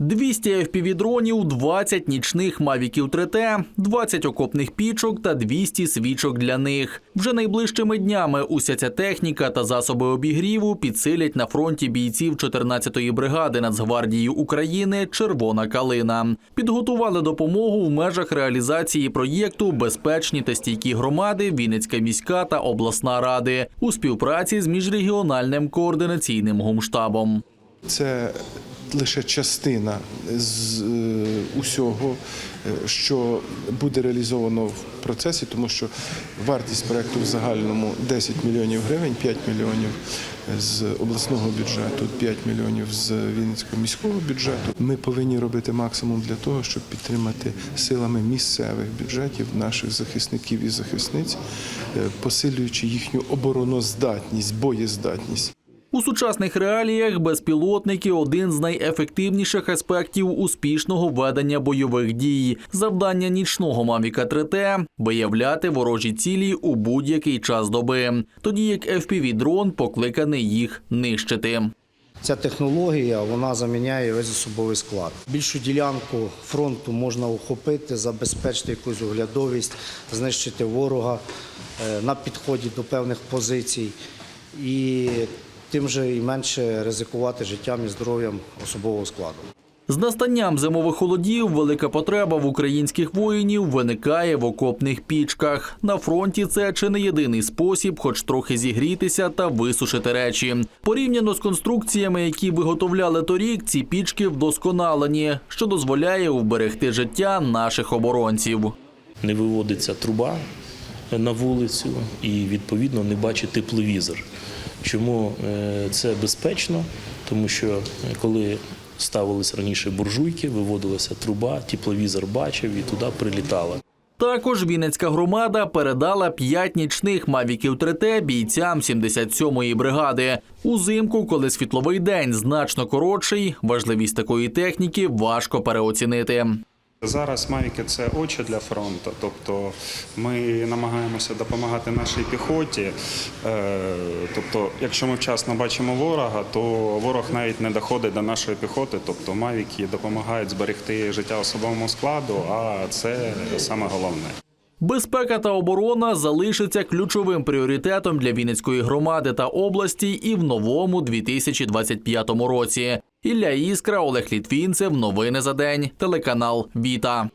200 FPV-дронів, 20 нічних мавіків 3T, 20 окопних пічок та 200 свічок для них. Вже найближчими днями уся ця техніка та засоби обігріву підсилять на фронті бійців 14-ї бригади Нацгвардії України Червона калина. Підготували допомогу в межах реалізації проєкту Безпечні та стійкі громади Вінницька міська та обласна ради у співпраці з міжрегіональним координаційним гумштабом. Це лише частина з е, усього, е, що буде реалізовано в процесі, тому що вартість проекту в загальному 10 мільйонів гривень, 5 мільйонів з обласного бюджету, 5 мільйонів з Вінницького міського бюджету. Ми повинні робити максимум для того, щоб підтримати силами місцевих бюджетів наших захисників і захисниць, е, посилюючи їхню обороноздатність, боєздатність. У сучасних реаліях безпілотники один з найефективніших аспектів успішного ведення бойових дій. Завдання нічного Мавіка 3T – виявляти ворожі цілі у будь-який час доби, тоді як FPV-дрон покликаний їх нищити. Ця технологія вона заміняє весь особовий склад. Більшу ділянку фронту можна охопити, забезпечити якусь оглядовість, знищити ворога е, на підході до певних позицій і тим же і менше ризикувати життям і здоров'ям особового складу. З настанням зимових холодів велика потреба в українських воїнів виникає в окопних пічках. На фронті це чи не єдиний спосіб, хоч трохи зігрітися та висушити речі. Порівняно з конструкціями, які виготовляли торік, ці пічки вдосконалені, що дозволяє вберегти життя наших оборонців. не виводиться труба на вулицю і відповідно не бачить тепловізор. Чому е, це безпечно? Тому що е, коли ставились раніше буржуйки, виводилася труба, тепловізор бачив і туди прилітала. Також Вінницька громада передала п'ять нічних мавіків 3T бійцям 77-ї бригади. Узимку, коли світловий день значно коротший, важливість такої техніки важко переоцінити. Зараз мавіки це очі для фронту. Тобто ми намагаємося допомагати нашій піхоті. Е, Тобто, якщо ми вчасно бачимо ворога, то ворог навіть не доходить до нашої піхоти. Тобто мавіки допомагають зберегти життя особовому складу, а це саме головне. Безпека та оборона залишиться ключовим пріоритетом для Вінницької громади та області і в новому 2025 році. Ілля Іскра, Олег Літвінцев. Новини за день. Телеканал Віта.